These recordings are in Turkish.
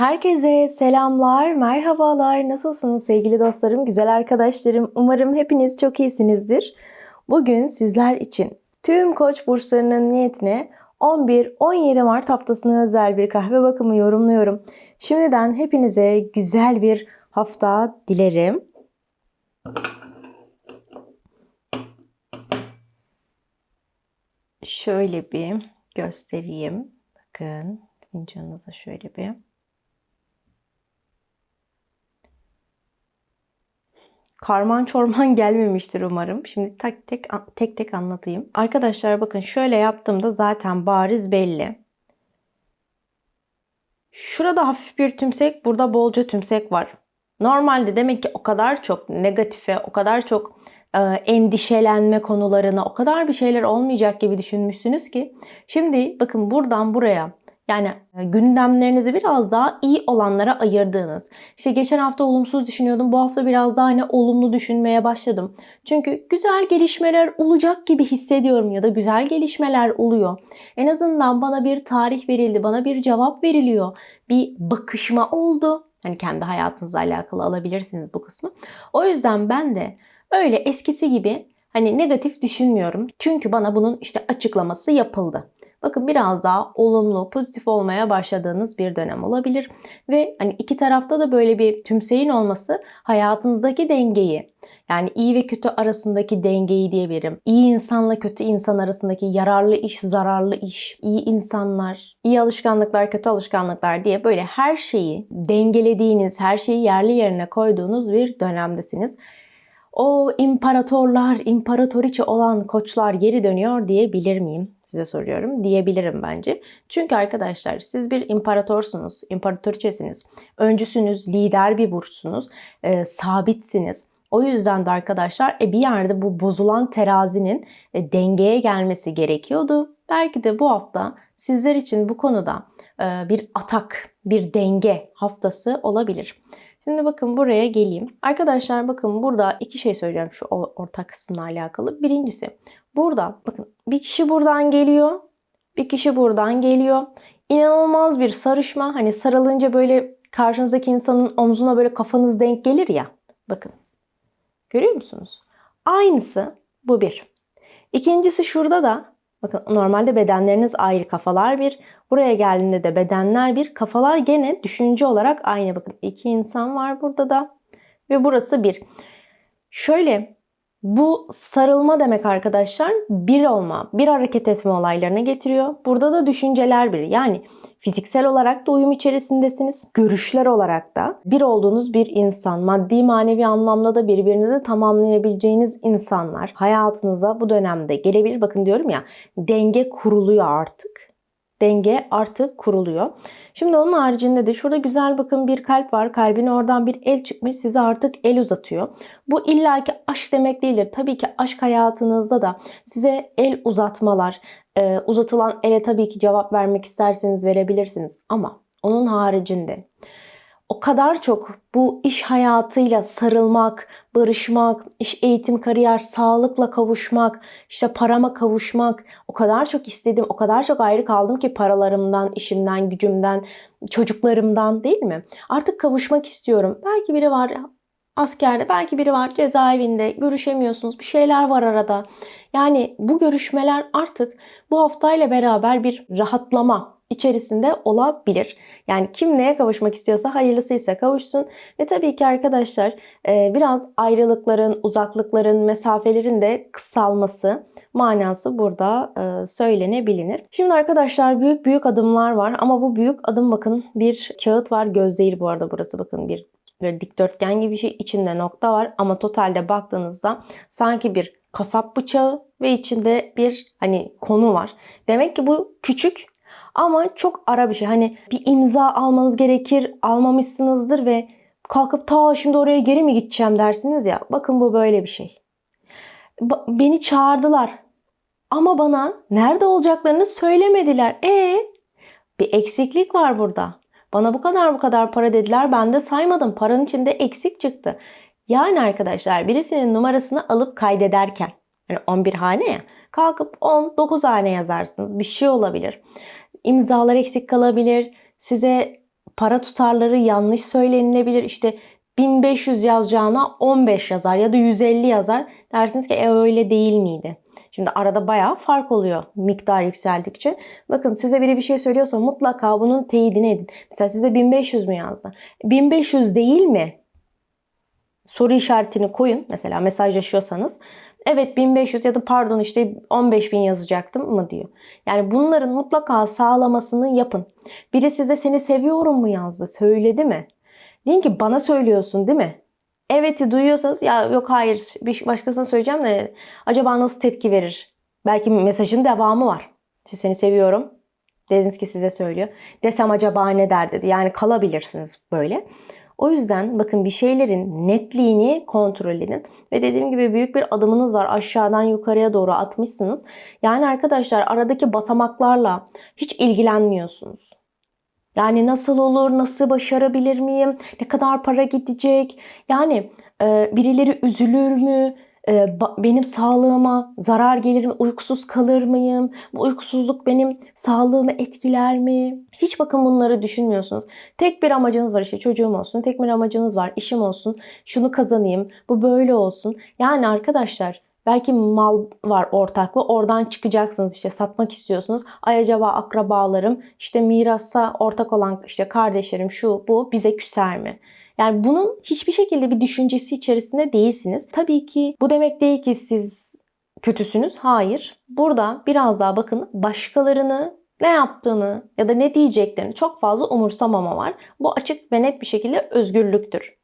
Herkese selamlar, merhabalar. Nasılsınız sevgili dostlarım, güzel arkadaşlarım? Umarım hepiniz çok iyisinizdir. Bugün sizler için tüm koç burçlarının niyetine 11-17 Mart haftasına özel bir kahve bakımı yorumluyorum. Şimdiden hepinize güzel bir hafta dilerim. Şöyle bir göstereyim. Bakın fincanınıza şöyle bir. Karman çorman gelmemiştir umarım. Şimdi tek tek tek tek anlatayım. Arkadaşlar bakın şöyle yaptığımda zaten bariz belli. Şurada hafif bir tümsek, burada bolca tümsek var. Normalde demek ki o kadar çok negatife, o kadar çok e, endişelenme konularına, o kadar bir şeyler olmayacak gibi düşünmüşsünüz ki. Şimdi bakın buradan buraya yani e, gündemlerinizi biraz daha iyi olanlara ayırdığınız. İşte geçen hafta olumsuz düşünüyordum. Bu hafta biraz daha hani olumlu düşünmeye başladım. Çünkü güzel gelişmeler olacak gibi hissediyorum ya da güzel gelişmeler oluyor. En azından bana bir tarih verildi, bana bir cevap veriliyor. Bir bakışma oldu. Hani kendi hayatınızla alakalı alabilirsiniz bu kısmı. O yüzden ben de öyle eskisi gibi hani negatif düşünmüyorum. Çünkü bana bunun işte açıklaması yapıldı. Bakın biraz daha olumlu, pozitif olmaya başladığınız bir dönem olabilir. Ve hani iki tarafta da böyle bir tümseyin olması hayatınızdaki dengeyi yani iyi ve kötü arasındaki dengeyi diyebilirim. İyi insanla kötü insan arasındaki yararlı iş, zararlı iş, iyi insanlar, iyi alışkanlıklar, kötü alışkanlıklar diye böyle her şeyi dengelediğiniz, her şeyi yerli yerine koyduğunuz bir dönemdesiniz. O imparatorlar, imparatoriçe olan koçlar geri dönüyor diyebilir miyim? Size soruyorum. Diyebilirim bence. Çünkü arkadaşlar siz bir imparatorsunuz, imparatoriçesiniz. Öncüsünüz, lider bir burçsunuz, e, sabitsiniz. O yüzden de arkadaşlar e, bir yerde bu bozulan terazinin e, dengeye gelmesi gerekiyordu. Belki de bu hafta sizler için bu konuda e, bir atak, bir denge haftası olabilir. Şimdi bakın buraya geleyim. Arkadaşlar bakın burada iki şey söyleyeceğim şu ortak kısımla alakalı. Birincisi burada bakın bir kişi buradan geliyor. Bir kişi buradan geliyor. İnanılmaz bir sarışma. Hani sarılınca böyle karşınızdaki insanın omzuna böyle kafanız denk gelir ya. Bakın. Görüyor musunuz? Aynısı bu bir. İkincisi şurada da bakın normalde bedenleriniz ayrı kafalar bir. Buraya geldiğimde de bedenler bir. Kafalar gene düşünce olarak aynı. Bakın iki insan var burada da. Ve burası bir. Şöyle bu sarılma demek arkadaşlar bir olma, bir hareket etme olaylarına getiriyor. Burada da düşünceler bir. Yani fiziksel olarak da uyum içerisindesiniz. Görüşler olarak da bir olduğunuz bir insan. Maddi manevi anlamda da birbirinizi tamamlayabileceğiniz insanlar hayatınıza bu dönemde gelebilir. Bakın diyorum ya denge kuruluyor artık denge artık kuruluyor. Şimdi onun haricinde de şurada güzel bakın bir kalp var. Kalbin oradan bir el çıkmış size artık el uzatıyor. Bu illaki aşk demek değildir. Tabii ki aşk hayatınızda da size el uzatmalar, e, uzatılan ele tabii ki cevap vermek isterseniz verebilirsiniz. Ama onun haricinde o kadar çok bu iş hayatıyla sarılmak, barışmak, iş eğitim, kariyer, sağlıkla kavuşmak, işte parama kavuşmak o kadar çok istedim, o kadar çok ayrı kaldım ki paralarımdan, işimden, gücümden, çocuklarımdan değil mi? Artık kavuşmak istiyorum. Belki biri var askerde, belki biri var cezaevinde, görüşemiyorsunuz, bir şeyler var arada. Yani bu görüşmeler artık bu haftayla beraber bir rahatlama, içerisinde olabilir. Yani kim neye kavuşmak istiyorsa hayırlısıysa kavuşsun. Ve tabii ki arkadaşlar e, biraz ayrılıkların, uzaklıkların, mesafelerin de kısalması manası burada e, söylenebilir. Şimdi arkadaşlar büyük büyük adımlar var ama bu büyük adım bakın bir kağıt var. Göz değil bu arada burası bakın bir böyle dikdörtgen gibi bir şey içinde nokta var ama totalde baktığınızda sanki bir kasap bıçağı ve içinde bir hani konu var. Demek ki bu küçük ama çok ara bir şey. Hani bir imza almanız gerekir, almamışsınızdır ve kalkıp ta şimdi oraya geri mi gideceğim dersiniz ya. Bakın bu böyle bir şey. Ba- beni çağırdılar. Ama bana nerede olacaklarını söylemediler. E bir eksiklik var burada. Bana bu kadar bu kadar para dediler. Ben de saymadım. Paranın içinde eksik çıktı. Yani arkadaşlar birisinin numarasını alıp kaydederken yani 11 hane ya kalkıp 10 9 hane yazarsınız. Bir şey olabilir imzalar eksik kalabilir. Size para tutarları yanlış söylenilebilir. İşte 1500 yazacağına 15 yazar ya da 150 yazar. Dersiniz ki e öyle değil miydi? Şimdi arada bayağı fark oluyor miktar yükseldikçe. Bakın size biri bir şey söylüyorsa mutlaka bunun teyidini edin. Mesela size 1500 mü yazdı? 1500 değil mi? Soru işaretini koyun. Mesela mesajlaşıyorsanız. Evet 1500 ya da pardon işte 15000 yazacaktım mı diyor. Yani bunların mutlaka sağlamasını yapın. Biri size seni seviyorum mu yazdı? Söyledi mi? Deyin ki bana söylüyorsun değil mi? Evet'i duyuyorsanız ya yok hayır bir başkasına söyleyeceğim de acaba nasıl tepki verir? Belki mesajın devamı var. İşte seni seviyorum. Dediniz ki size söylüyor. Desem acaba ne der dedi. Yani kalabilirsiniz böyle. O yüzden bakın bir şeylerin netliğini kontrol edin. Ve dediğim gibi büyük bir adımınız var. Aşağıdan yukarıya doğru atmışsınız. Yani arkadaşlar aradaki basamaklarla hiç ilgilenmiyorsunuz. Yani nasıl olur, nasıl başarabilir miyim, ne kadar para gidecek? Yani e, birileri üzülür mü? E, benim sağlığıma zarar gelir mi? Uykusuz kalır mıyım? Bu uykusuzluk benim sağlığımı etkiler mi? Hiç bakın bunları düşünmüyorsunuz. Tek bir amacınız var işte çocuğum olsun. Tek bir amacınız var işim olsun. Şunu kazanayım. Bu böyle olsun. Yani arkadaşlar Belki mal var ortaklı. Oradan çıkacaksınız işte satmak istiyorsunuz. Ay acaba akrabalarım işte mirasa ortak olan işte kardeşlerim şu bu bize küser mi? Yani bunun hiçbir şekilde bir düşüncesi içerisinde değilsiniz. Tabii ki bu demek değil ki siz kötüsünüz. Hayır. Burada biraz daha bakın başkalarını ne yaptığını ya da ne diyeceklerini çok fazla umursamama var. Bu açık ve net bir şekilde özgürlüktür.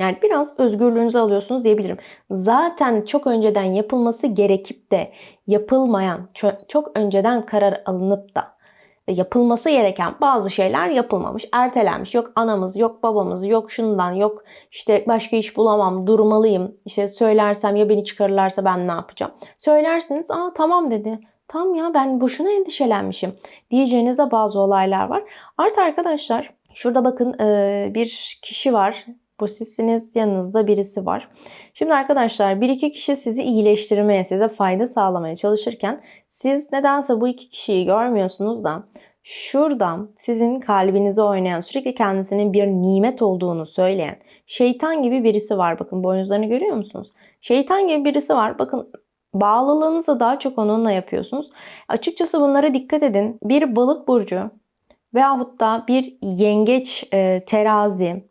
Yani biraz özgürlüğünüzü alıyorsunuz diyebilirim. Zaten çok önceden yapılması gerekip de yapılmayan, çok önceden karar alınıp da yapılması gereken bazı şeyler yapılmamış, ertelenmiş. Yok anamız, yok babamız, yok şundan, yok işte başka iş bulamam, durmalıyım. İşte söylersem ya beni çıkarırlarsa ben ne yapacağım? Söylersiniz, aa tamam dedi. Tam ya ben boşuna endişelenmişim diyeceğinize bazı olaylar var. Artı arkadaşlar şurada bakın bir kişi var bu sizsiniz, yanınızda birisi var. Şimdi arkadaşlar bir iki kişi sizi iyileştirmeye, size fayda sağlamaya çalışırken siz nedense bu iki kişiyi görmüyorsunuz da şuradan sizin kalbinize oynayan, sürekli kendisinin bir nimet olduğunu söyleyen şeytan gibi birisi var. Bakın boynuzlarını görüyor musunuz? Şeytan gibi birisi var. Bakın bağlılığınızı daha çok onunla yapıyorsunuz. Açıkçası bunlara dikkat edin. Bir balık burcu veyahut da bir yengeç e, terazi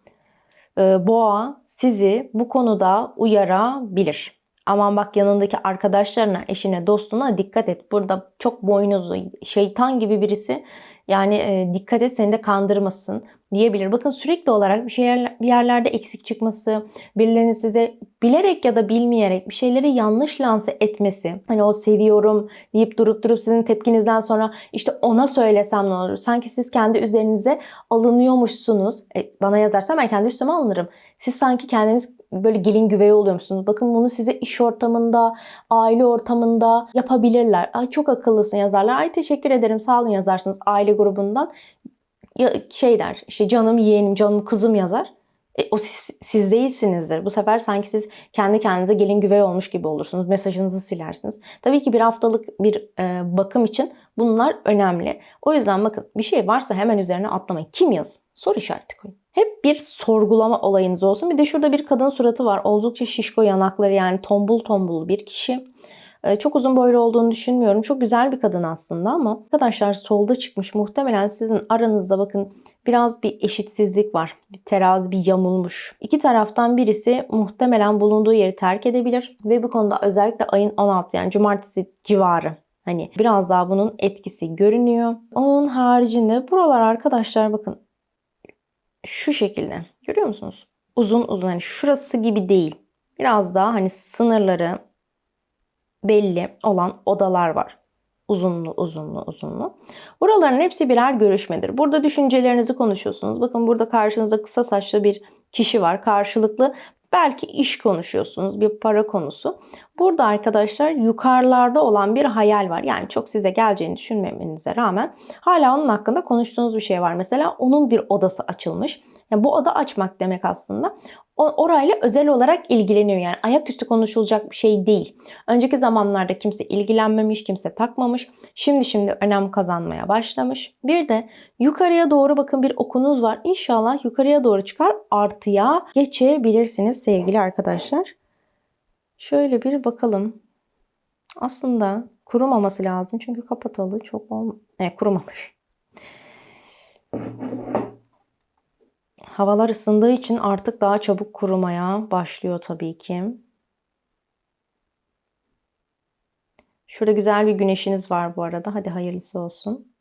boğa sizi bu konuda uyarabilir. Aman bak yanındaki arkadaşlarına, eşine, dostuna dikkat et. Burada çok boynuzlu, şeytan gibi birisi yani e, dikkat et seni de kandırmasın diyebilir. Bakın sürekli olarak bir şeyler bir yerlerde eksik çıkması, birilerinin size bilerek ya da bilmeyerek bir şeyleri yanlış lanse etmesi. Hani o seviyorum deyip durup durup sizin tepkinizden sonra işte ona söylesem ne olur? Sanki siz kendi üzerinize alınıyormuşsunuz. E, bana yazarsa ben kendi üstüme alınırım. Siz sanki kendiniz böyle gelin güvey oluyormuşsunuz. Bakın bunu size iş ortamında, aile ortamında yapabilirler. Ay çok akıllısın yazarlar. Ay teşekkür ederim sağ olun yazarsınız aile grubundan. Şey der işte canım yeğenim, canım kızım yazar. E, o siz, siz değilsinizdir. Bu sefer sanki siz kendi kendinize gelin güvey olmuş gibi olursunuz. Mesajınızı silersiniz. Tabii ki bir haftalık bir e, bakım için bunlar önemli. O yüzden bakın bir şey varsa hemen üzerine atlamayın. Kim yazın? Soru işareti koyun. Hep bir sorgulama olayınız olsun. Bir de şurada bir kadın suratı var. Oldukça şişko yanakları yani tombul tombul bir kişi. Ee, çok uzun boylu olduğunu düşünmüyorum. Çok güzel bir kadın aslında ama arkadaşlar solda çıkmış. Muhtemelen sizin aranızda bakın biraz bir eşitsizlik var. Bir terazi bir yamulmuş. İki taraftan birisi muhtemelen bulunduğu yeri terk edebilir ve bu konuda özellikle ayın 16 yani cumartesi civarı Hani biraz daha bunun etkisi görünüyor. Onun haricinde buralar arkadaşlar bakın şu şekilde. Görüyor musunuz? Uzun uzun hani şurası gibi değil. Biraz daha hani sınırları belli olan odalar var. Uzunlu uzunlu uzunlu. Buraların hepsi birer görüşmedir. Burada düşüncelerinizi konuşuyorsunuz. Bakın burada karşınızda kısa saçlı bir kişi var. Karşılıklı belki iş konuşuyorsunuz. Bir para konusu. Burada arkadaşlar yukarılarda olan bir hayal var. Yani çok size geleceğini düşünmemenize rağmen hala onun hakkında konuştuğunuz bir şey var. Mesela onun bir odası açılmış Yani bu oda açmak demek aslında. O, orayla özel olarak ilgileniyor. Yani ayaküstü konuşulacak bir şey değil. Önceki zamanlarda kimse ilgilenmemiş, kimse takmamış. Şimdi şimdi önem kazanmaya başlamış. Bir de yukarıya doğru bakın bir okunuz var. İnşallah yukarıya doğru çıkar artıya geçebilirsiniz sevgili arkadaşlar. Şöyle bir bakalım. Aslında kurumaması lazım çünkü kapatalı çok olm e, kurumamış. Havalar ısındığı için artık daha çabuk kurumaya başlıyor tabii ki. Şurada güzel bir güneşiniz var bu arada. Hadi hayırlısı olsun.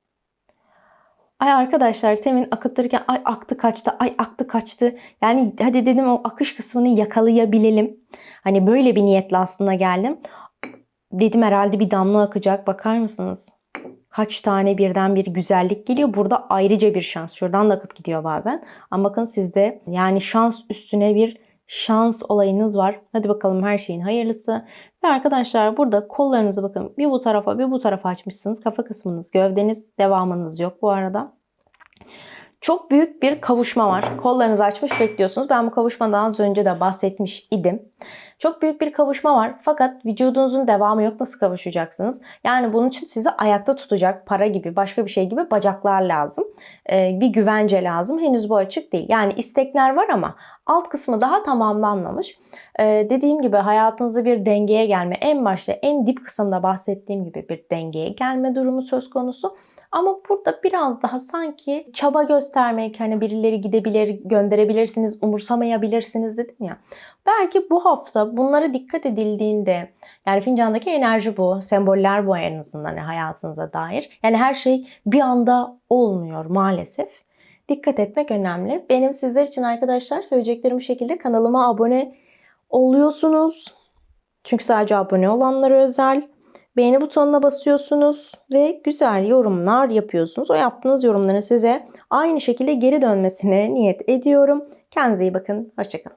Ay arkadaşlar temin akıtırken ay aktı kaçtı, ay aktı kaçtı. Yani hadi dedim o akış kısmını yakalayabilelim. Hani böyle bir niyetle aslında geldim. Dedim herhalde bir damla akacak. Bakar mısınız? Kaç tane birden bir güzellik geliyor. Burada ayrıca bir şans. Şuradan da akıp gidiyor bazen. Ama bakın sizde yani şans üstüne bir şans olayınız var. Hadi bakalım her şeyin hayırlısı. Ve arkadaşlar burada kollarınızı bakın bir bu tarafa bir bu tarafa açmışsınız. Kafa kısmınız, gövdeniz, devamınız yok bu arada. Çok büyük bir kavuşma var. Kollarınızı açmış bekliyorsunuz. Ben bu kavuşmadan az önce de bahsetmiş idim. Çok büyük bir kavuşma var fakat vücudunuzun devamı yok. Nasıl kavuşacaksınız? Yani bunun için sizi ayakta tutacak para gibi başka bir şey gibi bacaklar lazım. Ee, bir güvence lazım. Henüz bu açık değil. Yani istekler var ama alt kısmı daha tamamlanmamış. Ee, dediğim gibi hayatınızda bir dengeye gelme en başta en dip kısımda bahsettiğim gibi bir dengeye gelme durumu söz konusu. Ama burada biraz daha sanki çaba göstermek, hani birileri gidebilir, gönderebilirsiniz, umursamayabilirsiniz dedim ya. Belki bu hafta bunlara dikkat edildiğinde, yani fincandaki enerji bu, semboller bu en azından hayatınıza dair. Yani her şey bir anda olmuyor maalesef. Dikkat etmek önemli. Benim sizler için arkadaşlar söyleyeceklerim bu şekilde kanalıma abone oluyorsunuz. Çünkü sadece abone olanlara özel. Beğeni butonuna basıyorsunuz ve güzel yorumlar yapıyorsunuz. O yaptığınız yorumların size aynı şekilde geri dönmesine niyet ediyorum. Kendinize iyi bakın. Hoşçakalın.